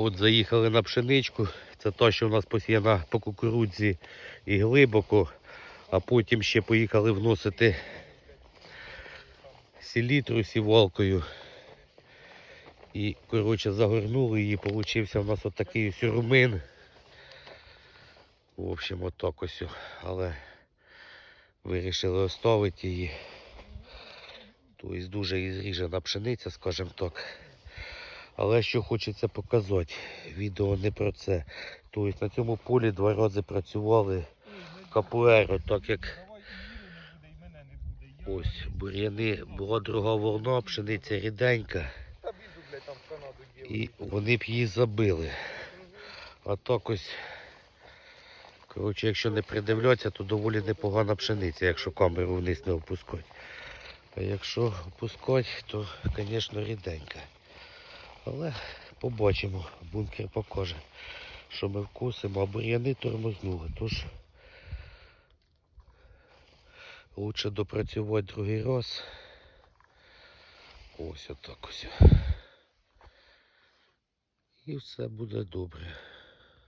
От заїхали на пшеничку. Це те, що у нас посіяна по кукурудзі і глибоко. А потім ще поїхали вносити селітру сівалкою. І, коротше, загорнули її, получився у нас отакий ось румин. В общем, отак ось. Але вирішили оставити її. Тобто дуже і зріжена пшениця, скажімо так. Але що хочеться показати, відео не про це. Тобто на цьому полі два рази працювали капуеро, так як ось бур'яни була друга волна, пшениця ріденька, і вони б її забили. А так ось, коротше, якщо не придивляться, то доволі непогана пшениця, якщо камеру вниз не опускати. А якщо опускати, то, звісно, ріденька. Але побачимо, бункер покаже, що ми вкусимо, а бур'яни тормознули. Тож лучше допрацювати другий раз. Ось отак ось. І все буде добре.